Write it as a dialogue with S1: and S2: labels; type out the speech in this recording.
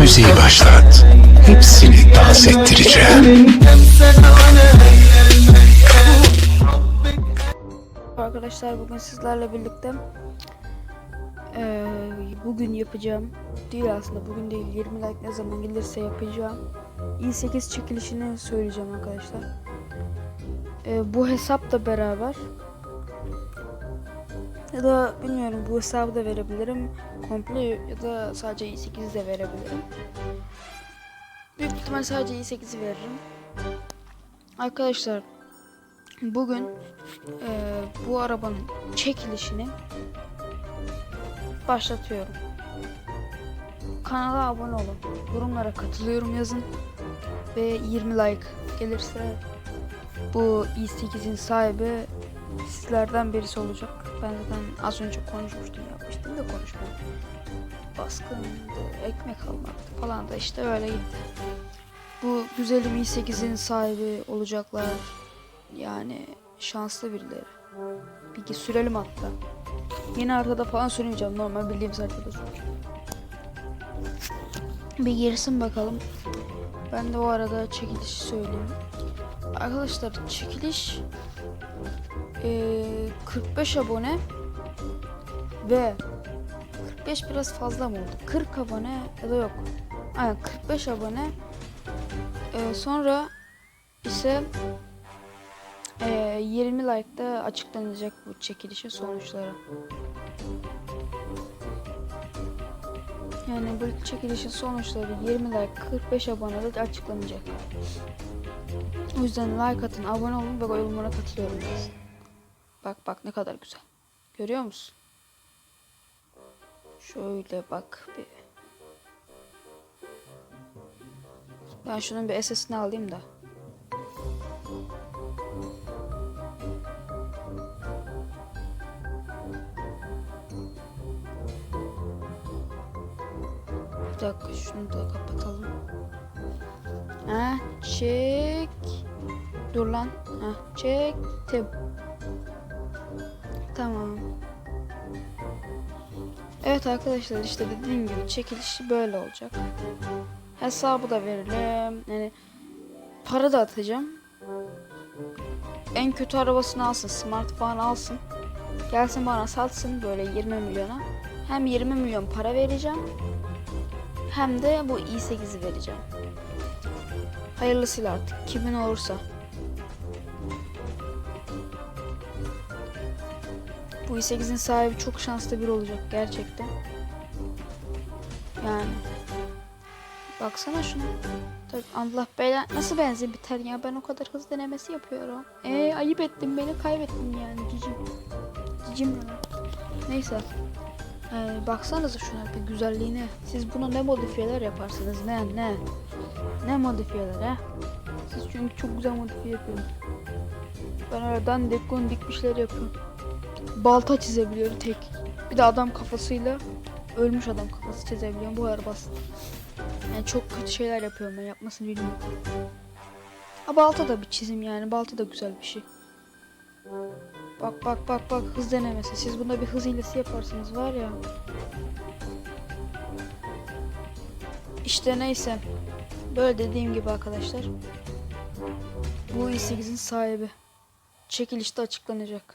S1: Müziği başlat. Hepsini dans ettireceğim.
S2: Arkadaşlar bugün sizlerle birlikte ee, bugün yapacağım değil aslında bugün değil 20 like ne zaman gelirse yapacağım i8 çekilişini söyleyeceğim arkadaşlar. Ee, bu hesapla beraber ya da bilmiyorum bu hesabı da verebilirim komple ya da sadece i8'i de verebilirim büyük ihtimal sadece i8'i veririm arkadaşlar bugün eee, bu arabanın çekilişini başlatıyorum. Kanala abone olun. Yorumlara katılıyorum yazın. Ve 20 like gelirse bu i8'in sahibi sizlerden birisi olacak. Ben zaten az önce konuşmuştum yapmıştım da konuşmam. Baskındı, ekmek almaktı falan da işte öyle gitti. Bu güzelim i8'in sahibi olacaklar. Yani şanslı birileri. Peki sürelim hatta. Yeni haritada falan sürmeyeceğim. Normal bildiğimiz haritada süreceğim. Bir girsin bakalım. Ben de o arada çekilişi söyleyeyim. Arkadaşlar çekiliş eee, 45 abone ve 45 biraz fazla mı oldu? 40 abone ya da yok. Aynen 45 abone. Eee, sonra ise ee, 20 like'da açıklanacak bu çekilişin sonuçları. Yani bu çekilişin sonuçları 20 like 45 abonede açıklanacak. O yüzden like atın, abone olun ve yorumlara katılıyorum yazın. Bak bak ne kadar güzel. Görüyor musun? Şöyle bak bir. Ben şunun bir SS'ini alayım da. Bir dakika şunu da kapatalım. Ha çek. Dur lan. Ha çektim. Tamam. Evet arkadaşlar işte dediğim gibi çekiliş böyle olacak. Hesabı da verelim. Yani para da atacağım. En kötü arabasını alsın, smart falan alsın. Gelsin bana satsın böyle 20 milyona. Hem 20 milyon para vereceğim hem de bu i8'i vereceğim. Hayırlısıyla artık kimin olursa. Bu i8'in sahibi çok şanslı biri olacak gerçekten. Yani. Baksana şuna. Tabii Allah bela nasıl benzin biter ya ben o kadar hız denemesi yapıyorum. Ee ayıp ettim beni kaybettim yani cicim. Cicim? Neyse. Ee, baksanıza şuna bir güzelliğine. Siz buna ne modifiyeler yaparsınız? Ne ne? Ne modifiyeler ha? Siz çünkü çok güzel modifiye yapıyorsunuz. Ben gundik bir şeyler yapıyorum. Balta çizebiliyorum tek. Bir de adam kafasıyla ölmüş adam kafası çizebiliyorum. Bu kadar basit. Yani çok kötü şeyler yapıyorum ben yapmasını bilmiyorum. Ha balta da bir çizim yani. Balta da güzel bir şey. Bak bak bak bak hız denemesi. Siz bunda bir hız hilesi yaparsınız var ya. İşte neyse. Böyle dediğim gibi arkadaşlar. Bu i8'in sahibi. Çekilişte açıklanacak.